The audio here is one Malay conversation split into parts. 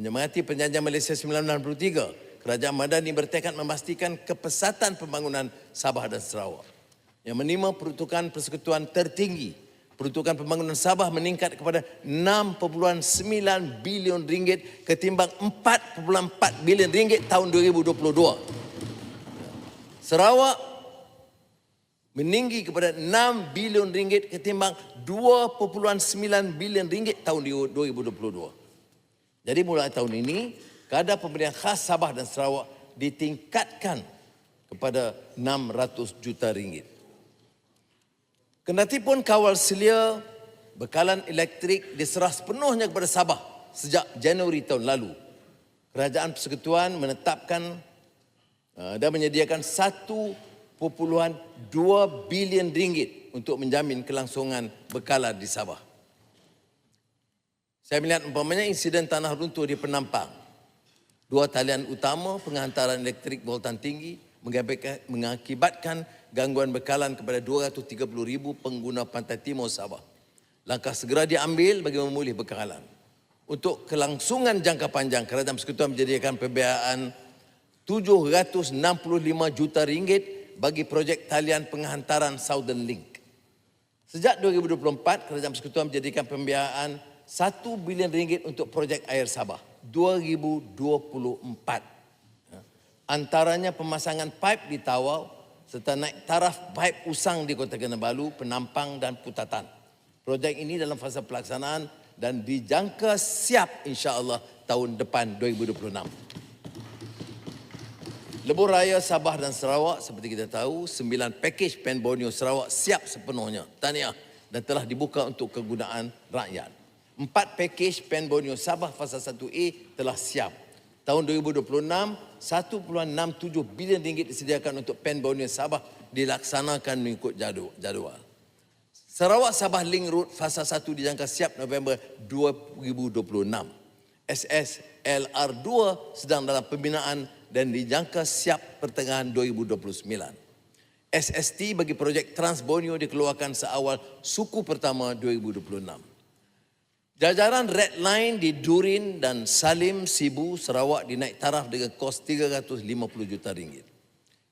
Menyemangati perjanjian Malaysia 1963, Kerajaan Madani bertekad memastikan kepesatan pembangunan Sabah dan Sarawak. Yang menerima peruntukan persekutuan tertinggi, peruntukan pembangunan Sabah meningkat kepada 6.9 bilion ringgit ketimbang 4.4 bilion ringgit tahun 2022. Sarawak meninggi kepada 6 bilion ringgit ketimbang 2.9 bilion ringgit tahun 2022. Jadi mulai tahun ini, kadar pemberian khas Sabah dan Sarawak ditingkatkan kepada 600 juta ringgit. Kendati pun kawal selia bekalan elektrik diserah sepenuhnya kepada Sabah sejak Januari tahun lalu. Kerajaan Persekutuan menetapkan uh, dan menyediakan 1.2 bilion ringgit untuk menjamin kelangsungan bekalan di Sabah. Saya melihat umpamanya insiden tanah runtuh di Penampang. Dua talian utama penghantaran elektrik voltan tinggi mengakibatkan gangguan bekalan kepada 230 ribu pengguna pantai timur Sabah. Langkah segera diambil bagi memulih bekalan. Untuk kelangsungan jangka panjang, Kerajaan Persekutuan menjadikan pembiayaan 765 juta ringgit bagi projek talian penghantaran Southern Link. Sejak 2024, Kerajaan Persekutuan menjadikan pembiayaan 1 bilion ringgit untuk projek air Sabah 2024. Ya. Antaranya pemasangan pipe di Tawau serta naik taraf pipe usang di Kota Kinabalu, Penampang dan Putatan. Projek ini dalam fasa pelaksanaan dan dijangka siap insya-Allah tahun depan 2026. Lebuh Raya Sabah dan Sarawak seperti kita tahu, sembilan pakej Pen Borneo Sarawak siap sepenuhnya. Tahniah dan telah dibuka untuk kegunaan rakyat. Empat pakej Pen Borneo Sabah fasa 1A telah siap. Tahun 2026, 1.67 bilion ringgit disediakan untuk Pen Borneo Sabah dilaksanakan mengikut jadual. Sarawak Sabah Link Road fasa 1 dijangka siap November 2026. SSLR 2 sedang dalam pembinaan dan dijangka siap pertengahan 2029. SST bagi projek Trans Borneo dikeluarkan seawal suku pertama 2026. Jajaran red line di Durin dan Salim Sibu Sarawak dinaik taraf dengan kos 350 juta ringgit.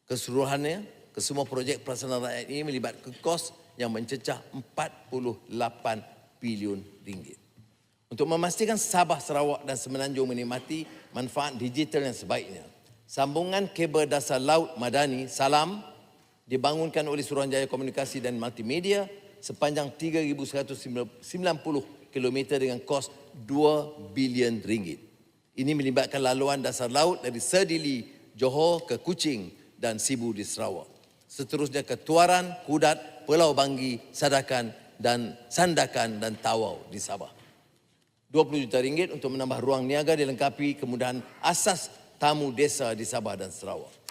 Keseluruhannya, kesemua projek pelaksanaan rakyat ini melibatkan kos yang mencecah 48 bilion ringgit. Untuk memastikan Sabah Sarawak dan Semenanjung menikmati manfaat digital yang sebaiknya, sambungan kabel dasar laut Madani Salam dibangunkan oleh Suruhanjaya Komunikasi dan Multimedia sepanjang 3190 kilometer dengan kos 2 bilion ringgit. Ini melibatkan laluan dasar laut dari Serdili, Johor ke Kuching dan Sibu di Sarawak. Seterusnya ke Tuaran, Kudat, Pulau Banggi, Sadakan dan Sandakan dan Tawau di Sabah. 20 juta ringgit untuk menambah ruang niaga dilengkapi kemudahan asas tamu desa di Sabah dan Sarawak.